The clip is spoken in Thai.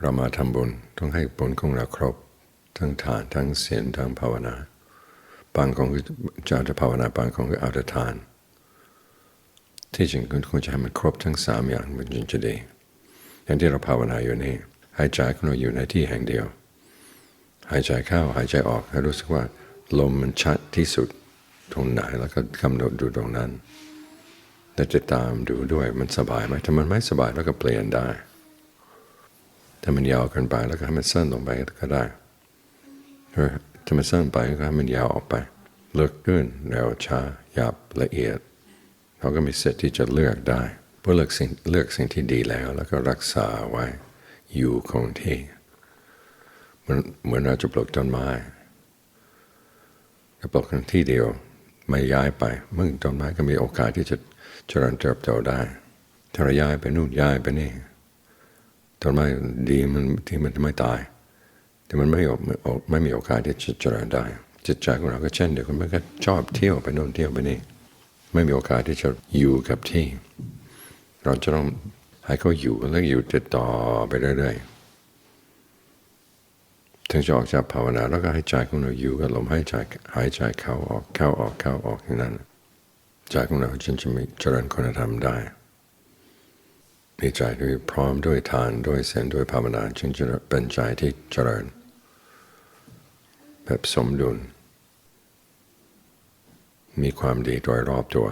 เรามาทำบุญต้องให้บุญของเราครบ ทั้งทานทั้งเสียนทั้งภาวนาบางคนก็จะเอาแต่ภาวนาบางคนก็เอาแต่ทาน ที่จริงคุณควรจะให้มันครบทั้งสามอย่างมันจึงจะดีอย่างที่เราภาวนาอยู่นี่หายใจของเราอยู่ในที่แห่งเดียว หายใจเข้าหายใจออกให้รู้สึกว่าลมมันชัดที่สุดตรงไหนแล้วก็กำหนดดูตรงนั้น แต่จะตามดูด้วยมันสบายไหมถ้ามันไม่สบายแล้วก็เปลี่ยนได้ ถ้ามันยาวเกินไปแล้วก็ให้มันสั้นลงไปก็ได้เออถ้ามันสั้นไปก็ให้มันยาวออกไป เลือกขึ้นเร็วช้าหยาบละเอียด เราก็มีสิทธิ์ที่จะเลือกได้ เพื่อเลือกสิ่งเลือกสิ่งที่ดีแล้ว แล้วก็รักษาไว้อยู่คงที่เหมือนเหมือนเราจะปลูกต้นไม้ถ้าปลูกกันที่เดียวไม่ย้ายไปเมึงต้นไม้ก็มีโอกาสที่จะเจริญเติบโตได้ถ้าเราย้ายไปนู่นย้ายไปนี่ ต้นไม้ดีมันที่มันไม่ตาย แต่มันไม่ไม่ไม่มีโอกาสที่จะเจริญได้ จิตใจของเราก็เช่นเดียวกันมันก็ชอบเที่ยวไปโน่นเที่ยวไปนี่ ไม่มีโอกาสที่จะอยู่กับที่ เราจะต้องให้เขาอยู่แล้วอยู่ติดต่อไปเรื่อยๆ ถึงจะออกจากภาวนาแล้วก็ให้ใจของเราอยู่กับลมใหายใจหายใจเข้าออกเข้าออกเข้าออกอย่างนั้นใจของเราจึงจะมีเจริญคุณธรรมได้ มีใจที่พร้อมด้วยทานด้วยเส้นด้วยภาวนาจึงจะเป็นใจที่เจริญ แบบสมดุล มีความดีโดยรอบตัว